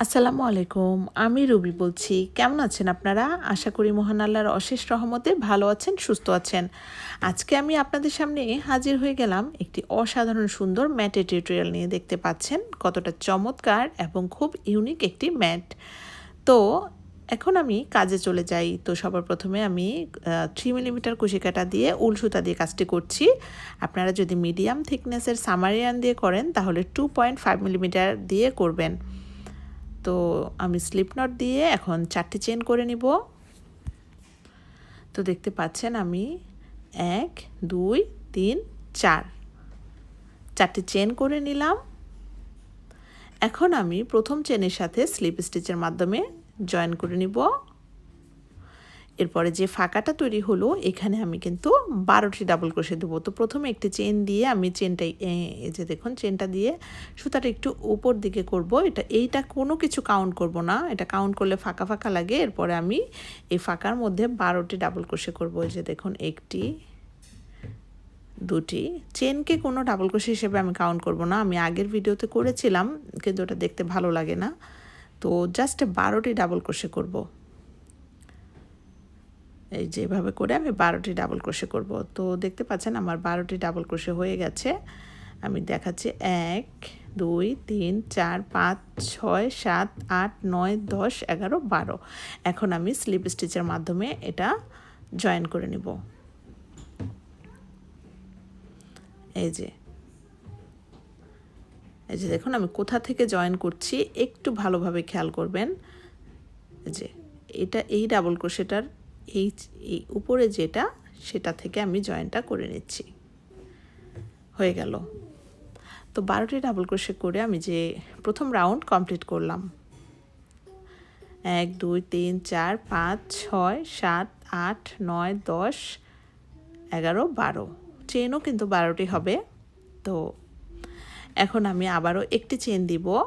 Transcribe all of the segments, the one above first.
আসসালামু আলাইকুম, আমি রুবি বলছি। কেমন আছেন আপনারা? আশা করি মহান আল্লাহর অশেষ রহমতে ভালো আছেন, সুস্থ আছেন। আজকে আমি আপনাদের সামনে হাজির হয়ে গেলাম একটি অসাধারণ সুন্দর ম্যাটের টিউটোরিয়াল নিয়ে দেখতে পাচ্ছেন, কতটা চমৎকার এবং খুব ইউনিক একটি ম্যাট। তো এখন আমি কাজে চলে যাই। তো সবার প্রথমে আমি থ্রি মিলিমিটার কুশিকাটা দিয়ে উল সুতা দিয়ে কাজটি করছি। আপনারা যদি মিডিয়াম থিকনেসের সামারিয়ান দিয়ে করেন, তাহলে টু পয়েন্ট ফাইভ মিলিমিটার দিয়ে করবেন। তো আমি স্লিপ নট দিয়ে এখন চারটে চেন করে নিব। তো দেখতে পাচ্ছেন আমি এক, দুই, তিন, চার। চারটে চেন করে নিলাম। এখন আমি প্রথম চেনের সাথে স্লিপ স্টিচের মাধ্যমে জয়েন করে নিব। এরপরে যে ফাঁকাটা তৈরি হলো, এখানে আমি কিন্তু বারোটি ডাবল ক্রোশে দেবো। তো প্রথমে একটি চেন দিয়ে আমি চেনটা এই যে দেখুন চেনটা দিয়ে সুতাটা একটু উপর দিকে করব। এটা, এইটা কোনো কিছু কাউন্ট করব না। এটা কাউন্ট করলে ফাঁকা ফাঁকা লাগে। এরপরে আমি এই ফাঁকার মধ্যে বারোটি ডাবল ক্রোশে করব। এই যে দেখুন, একটি, দুটি। চেনকে কোনো ডাবল ক্রোশে হিসেবে আমি কাউন্ট করব না। আমি আগের ভিডিওতে করেছিলাম, কিন্তু ওটা দেখতে ভালো লাগে না। তো জাস্ট বারোটি ডাবল ক্রোশে করব। এই যেভাবে করে আমি বারোটি ডাবল ক্রোশে করব। তো দেখতে পাচ্ছেন আমার বারোটি ডাবল ক্রোশে হয়ে গেছে। আমি দেখাচ্ছি এক, দুই, তিন, চার, পাঁচ, ছয়, সাত, আট, নয়, দশ, এগারো, বারো। এখন আমি স্লিপ স্টিচের মাধ্যমে এটা জয়েন করে নিব। এই যে। এই যে দেখুন, আমি কোথা থেকে জয়েন করছি, একটু ভালোভাবে খেয়াল করবেন। যে, এটা এই ডাবল ক্রোশেটার এই এই উপরে যেটা, সেটা থেকে আমি জয়েনটা করে নিচ্ছি। হয়ে গেল। তো বারোটি ডাবল ক্রোশে করে আমি যে প্রথম রাউন্ড কমপ্লিট করলাম। এক, দুই, তিন, চার, পাঁচ, ছয়, সাত, আট, নয়, দশ, এগারো, বারো। চেনও কিন্তু বারোটি হবে। তো এখন আমি আবারও একটি চেন দিব।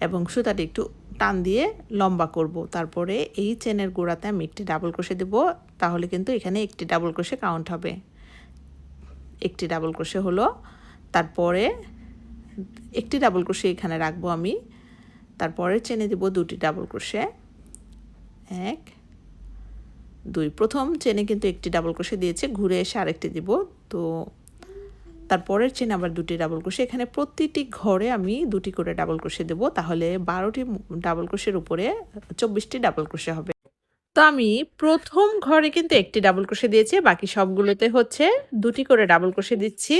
এবং সুতাটি একটু টান দিয়ে লম্বা করব। তারপরে এই চেনের গোড়াতে আমি একটি ডাবল ক্রোশে দেব। তাহলে কিন্তু এখানে একটি ডাবল ক্রোশে কাউন্ট হবে। একটি ডাবল ক্রোশে হলো, তারপরে একটি ডাবল ক্রোশে এখানে রাখব আমি। তারপরে চেনে দেব দুটি ডাবল ক্রোশে। এক, দুই। প্রথম চেনে কিন্তু একটি ডাবল ক্রোশে দিয়েছে, ঘুরে এসে আরেকটি দিব। তো তারপরের চেন আবার দুটি ডাবল ক্রোশে এখানে প্রতিটি ঘরে আমি দুটি করে ডাবল ক্রোশে দেবো। তাহলে বারোটি ডাবল ক্রোশের উপরে চব্বিশটি ডাবল ক্রোশে হবে। তো আমি প্রথম ঘরে কিন্তু একটি ডাবল ক্রোশে দিয়েছি। বাকি সবগুলোতে হচ্ছে দুটি করে ডাবল ক্রোশে দিচ্ছি।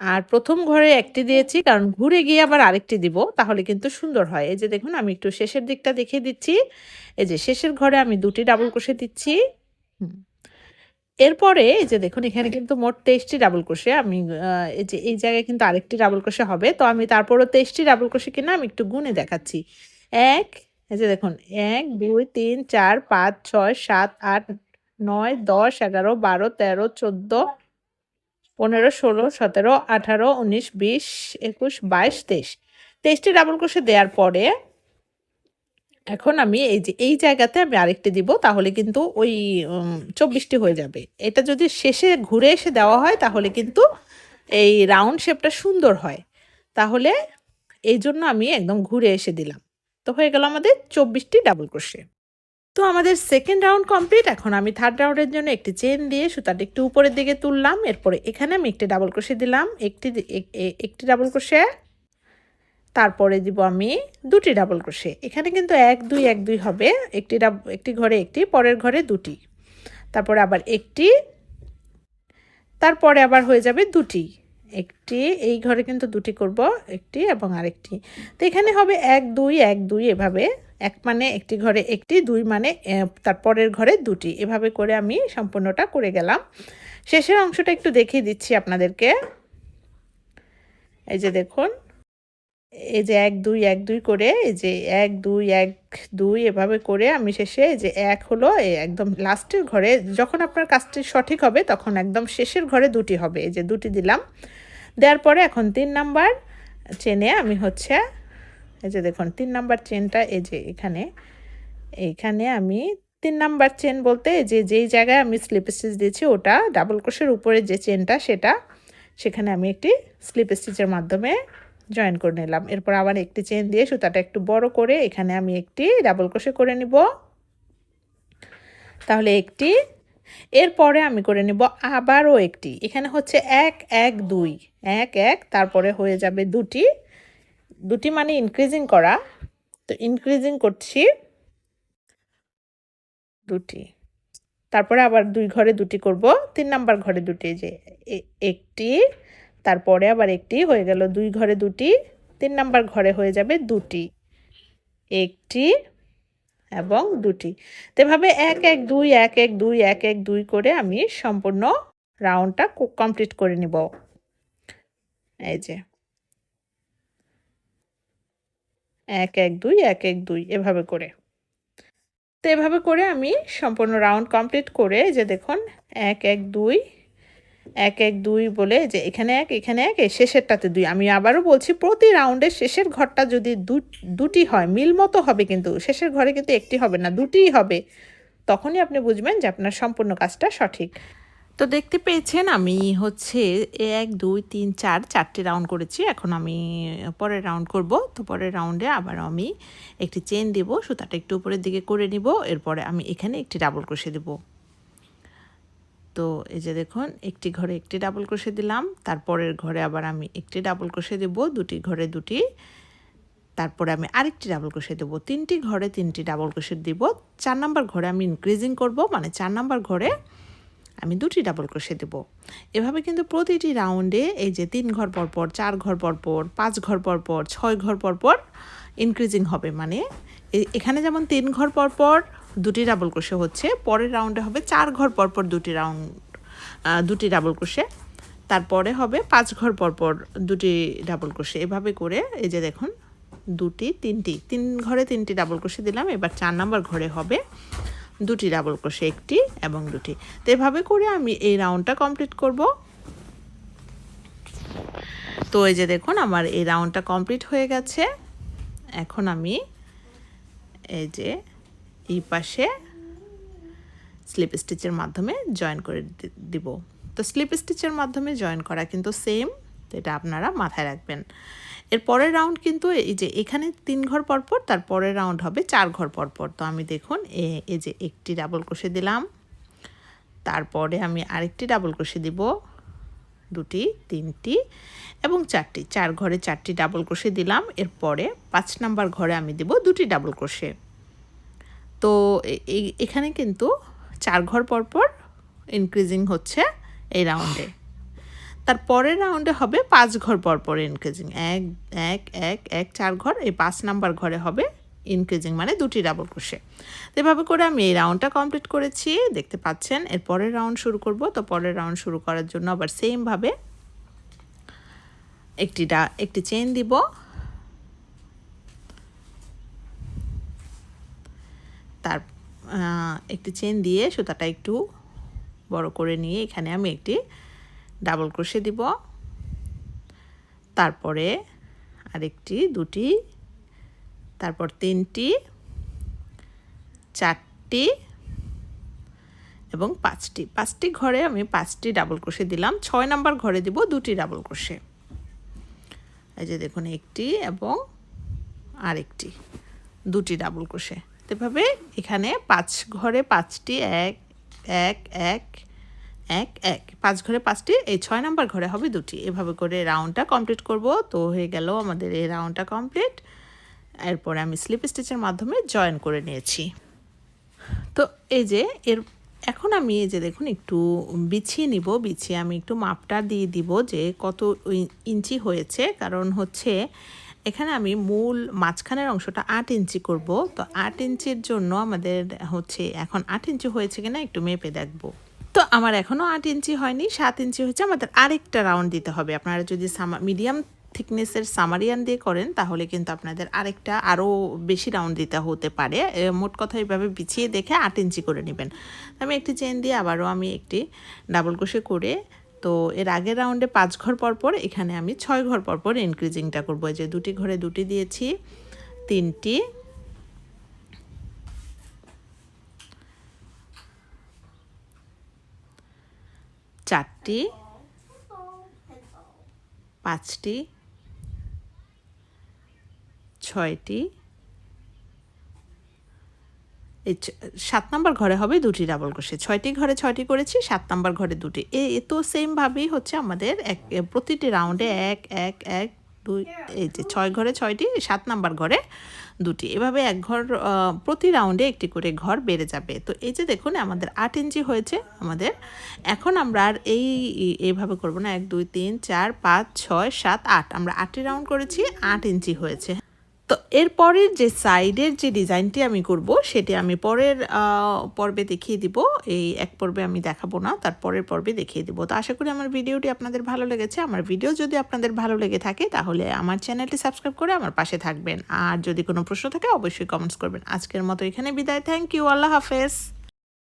আর প্রথম ঘরে একটি দিয়েছি, কারণ ঘুরে গিয়ে আবার আরেকটি দিব, তাহলে কিন্তু সুন্দর হয়। এই যে দেখুন, আমি একটু শেষের দিকটা দেখিয়ে দিচ্ছি। এই যে শেষের ঘরে আমি দুটি ডাবল ক্রোশে দিচ্ছি। এরপরে এই যে দেখুন, এখানে কিন্তু মোট তেইশটি ডাবল ক্রোশে আমি এই যে এই জায়গায় কিন্তু আরেকটি ডাবল ক্রোশে হবে। তো আমি তারপরও তেইশটি ডাবল ক্রোশে কিনা আমি একটু গুনে দেখাচ্ছি। এক, এই যে দেখুন, এক, দুই, তিন, চার, পাঁচ, ছয়, সাত, আট, নয়, দশ, এগারো, বারো, তেরো, চোদ্দ, পনেরো, ষোলো, সতেরো, আঠারো, উনিশ, বিশ, একুশ, বাইশ, তেইশ। তেইশটি ডাবল ক্রোশে দেওয়ার পরে এখন আমি এই যে, এই জায়গাতে আমি আরেকটি দিব, তাহলে কিন্তু ওই চব্বিশটি হয়ে যাবে। এটা যদি শেষে ঘুরে এসে দেওয়া হয়, তাহলে কিন্তু এই রাউন্ড শেপটা সুন্দর হয়। তাহলে এই জন্য আমি একদম ঘুরে এসে দিলাম। তো হয়ে গেল আমাদের চব্বিশটি ডাবল ক্রোশে। তো আমাদের সেকেন্ড রাউন্ড কমপ্লিট। এখন আমি থার্ড রাউন্ডের জন্য একটি চেন দিয়ে সুতাটা একটু উপরের দিকে তুললাম। এরপরে এখানে আমি একটি ডাবল ক্রোশে দিলাম। একটি একটি ডাবল ক্রোশে তারপরে দিব আমি দুটি ডাবল ক্রোশে। এখানে কিন্তু এক, দুই এক, দুই হবে। একটি ডাব, একটি ঘরে একটি, পরের ঘরে দুটি। তারপরে আবার একটি, তারপরে আবার হয়ে যাবে দুটি। একটি, এই ঘরে কিন্তু দুটি করব, একটি এবং আরেকটি। তো এখানে হবে এক, দুই এক, দুই এভাবে। এক মানে একটি ঘরে একটি, দুই মানে তারপরের ঘরে দুটি। এভাবে করে আমি সম্পূর্ণটা করে গেলাম। শেষের অংশটা একটু দেখিয়ে দিচ্ছি আপনাদেরকে। এই যে দেখুন এই যে এক, দুই এক, দুই করে এই যে এক, দুই এক, দুই এভাবে করে আমি শেষে যে এক হলো একদম লাস্টের ঘরে যখন আপনার কাজটি সঠিক হবে তখন একদম শেষের ঘরে দুটি হবে। এই যে দুটি দিলাম। দেওয়ার পরে এখন তিন নাম্বার চেনে আমি হচ্ছে এই যে দেখুন তিন নাম্বার চেনটা এই যে এখানে। এইখানে আমি তিন নাম্বার চেন বলতে যে যেই জায়গায় আমি স্লিপ স্টিচ দিয়েছি ওটা ডাবল ক্রোশের উপরে যে চেনটা সেটা সেখানে আমি একটি স্লিপ স্টিচের মাধ্যমে জয়েন করে নিলাম। এরপর আবার একটি চেন দিয়ে সুতাটা একটু বড় করে এখানে আমি একটি ডাবল ক্রোশে করে নিব। তাহলে একটি, এরপরে আমি করে নিব আবারও একটি। এখানে হচ্ছে এক এক, দুই, এক এক, তারপরে হয়ে যাবে দুটি। দুটি মানে ইনক্রিজিং করা। তো ইনক্রিজিং করছি দুটি। তারপরে আবার দুই ঘরে দুটি করব। তিন নাম্বার ঘরে দুটি, যে একটি তারপরে আবার একটি হয়ে গেল দুই ঘরে দুটি, তিন নাম্বার ঘরে হয়ে যাবে দুটি। একটি এবং দুটি। তো এভাবে এক এক, দুই, এক এক, দুই, এক এক, দুই করে আমি সম্পূর্ণ রাউন্ডটা কমপ্লিট করে নিব। এই যে। এক এক, দুই, এক এক, দুই, এভাবে করে। তো এভাবে করে আমি সম্পূর্ণ রাউন্ড কমপ্লিট করে যে দেখুন, এক এক, দুই এক এক, দুই বলে যে এখানে এক এখানে এক শেষেরটাতে দুই। আমি আবারও বলছি প্রতি রাউন্ডের শেষের ঘরটা যদি দুটি হয়, মিল মতো হবে কিন্তু, শেষের ঘরে কিন্তু একটি হবে না, দুটিই হবে, তখনই আপনি বুঝবেন যে আপনার সম্পূর্ণ কাজটা সঠিক। তো দেখতে পেয়েছেন আমি হচ্ছে এক, দুই, তিন, চার, চারটে রাউন্ড করেছি, এখন আমি পরের রাউন্ড করব। তো পরের রাউন্ডে আবার আমি একটি চেন দেব, সুতাটা একটু উপরের দিকে করে নিব, এরপরে আমি এখানে একটি ডাবল কষে দেব। তো এই যে দেখুন, একটি ঘরে একটি ডাবল কষে দিলাম, তারপরের ঘরে আবার আমি একটি ডাবল কষে দেব, দুটি ঘরে দুটি, তারপরে আমি আরেকটি ডাবল কষে দেবো, তিনটি ঘরে তিনটি ডাবল কষে দিব, চার নাম্বার ঘরে আমি ইনক্রিজিং করব মানে চার নাম্বার ঘরে আমি দুটি ডাবল ক্রোশে দেব। এভাবে কিন্তু প্রতিটি রাউন্ডে এই যে তিন ঘর পরপর চার ঘর পরপর পাঁচ ঘর পরপর ছয় ঘর পরপর ইনক্রিজিং হবে। মানে এখানে যেমন তিন ঘর পরপর দুটি ডাবল ক্রোশে হচ্ছে। পরের রাউন্ডে হবে চার ঘর পরপর দুটি রাউন্ড দুটি ডাবল ক্রোশে। তারপরে হবে পাঁচ ঘর পরপর দুটি ডাবল ক্রোশে। এভাবে করে এই যে দেখুন, দুটি, তিনটি, তিন ঘরে তিনটি ডাবল ক্রোশে দিলাম। এবার চার নাম্বার ঘরে হবে দুটি ডাবল ক্রোশে একটি এবং দুটি। তো এভাবে করে আমি এই রাউন্ডটা কমপ্লিট করব। তো এই যে দেখুন, আমার এই রাউন্ডটা কমপ্লিট হয়ে গেছে। এখন আমি এই যে এই পাশে স্লিপ স্টিচের মাধ্যমে জয়েন করে দিব। তো স্লিপ স্টিচের মাধ্যমে জয়েন করা কিন্তু সেম এটা আপনারা মাথায় রাখবেন। এর পরের রাউন্ড কিন্তু এই যে এখানে তিন ঘর পরপর, তার পরের রাউন্ড হবে চার ঘর পরপর। তো আমি দেখুন, এ, এই যে একটি ডাবল কষে দিলাম। তারপরে আমি আরেকটি ডাবল কষে দিব। দুটি, তিনটি এবং চারটি। চার ঘরে চারটি ডাবল ক্রোশে দিলাম। এরপরে পাঁচ নাম্বার ঘরে আমি দেব দুটি ডাবল ক্রোশে তো এখানে কিন্তু চার ঘর পরপর ইনক্রিজিং হচ্ছে এই রাউন্ডে তার পরের রাউন্ডে হবে পাঁচ ঘর পরপর পর ইনক্রিজিং এক এক এক এক, চার ঘর, এই পাঁচ নাম্বার ঘরে হবে ইনক্রিজিং মানে দুটি ডাবল ক্রোশে তো এভাবে করে আমি এই রাউন্ডটা কমপ্লিট করেছি, দেখতে পাচ্ছেন, এর পরের রাউন্ড শুরু করব, তো পরের রাউন্ড শুরু করার জন্য আবার সেমভাবে একটি ডা, একটি চেন দিব। তার একটি চেন দিয়ে সুতাটা একটু বড় করে নিয়ে এখানে আমি একটি ডাবল ক্রোশে দিব। তারপরে আরেকটি, দুটি, তারপর তিনটি, চারটি এবং পাঁচটি। পাঁচটি ঘরে আমি পাঁচটি ডাবল ক্রোশে দিলাম। ছয় নাম্বার ঘরে দিব দুটি ডাবল ক্রোশে এই যে দেখুন, একটি এবং আরেকটি, দুটি ডাবল ক্রোশে এভাবে এখানে পাঁচ ঘরে পাঁচটি, এক এক এক এক এক। পাঁচ ঘরে পাঁচটি, এই ছয় নাম্বার ঘরে হবে দুটি। এভাবে করে রাউন্ডটা কমপ্লিট করব। তো হয়ে গেল আমাদের এই রাউন্ডটা কমপ্লিট এরপরে আমি স্লিপ স্টিচের মাধ্যমে জয়েন করে নিয়েছি। তো এই যে, এর, এখন আমি এই যে দেখুন, একটু বিছিয়ে নিব। বিছিয়ে আমি একটু মাপটা দিয়ে দিব যে কত ইঞ্চি হয়েছে। কারণ হচ্ছে এখানে আমি মূল মাঝখানের অংশটা আট ইঞ্চি করব। তো আট ইঞ্চির জন্য আমাদের হচ্ছে এখন আট ইঞ্চি হয়েছে কিনা একটু মেপে দেখব। তো আমার এখনও আট ইঞ্চি হয়নি, সাত ইঞ্চি হয়েছে। আমাদের আরেকটা রাউন্ড দিতে হবে। আপনারা যদি সামা মিডিয়াম থিকনেসের সামারিয়ান দিয়ে করেন, তাহলে কিন্তু আপনাদের আরেকটা আরও বেশি রাউন্ড দিতে হতে পারে। মোট কথা এইভাবে বিছিয়ে দেখে আট ইঞ্চি করে নেবেন। আমি একটি চেন দিয়ে আবারও আমি একটি ডাবল কোষে করে তো এর আগের রাউন্ডে পাঁচ ঘর পরপর এখানে আমি ছয় ঘর পরপর ইনক্রিজিংটা করব। যে দুটি ঘরে দুটি দিয়েছি, তিনটি। চারটি। পাঁচটি। ছয়টি। এই সাত নাম্বার ঘরে হবে দুটি ডাবল ক্রোশে ছয়টি ঘরে ছয়টি করেছি, সাত নাম্বার ঘরে দুটি। এ তো সেমভাবেই হচ্ছে আমাদের এক প্রতিটি রাউন্ডে এক এক এক, দুই, এই যে ছয় ঘরে ছয়টি, সাত নাম্বার ঘরে দুটি। এভাবে এক ঘর প্রতি রাউন্ডে একটি করে ঘর বেড়ে যাবে। তো এই যে দেখুন আমাদের আট ইঞ্চি হয়েছে আমাদের। এখন আমরা আর এই- এইভাবে করব না। এক, দুই, তিন, চার, পাঁচ, ছয়, সাত, আট। আমরা আটটি রাউন্ড করেছি, আট ইঞ্চি হয়েছে। তো এরপরের যে সাইডের যে ডিজাইনটি আমি করব, সেটি আমি পরের পর্বে দেখিয়ে দিব। এই এক পর্বে আমি দেখাবো না, তার পরের পর্বে দেখিয়ে দিব। তো আশা করি আমার ভিডিওটি আপনাদের ভালো লেগেছে। আমার ভিডিও যদি আপনাদের ভালো লেগে থাকে, তাহলে আমার চ্যানেলটি সাবস্ক্রাইব করে আমার পাশে থাকবেন। আর যদি কোনো প্রশ্ন থাকে, অবশ্যই কমেন্টস করবেন। আজকের মতো এখানে বিদায়। থ্যাংক ইউ আল্লাহ হাফেজ।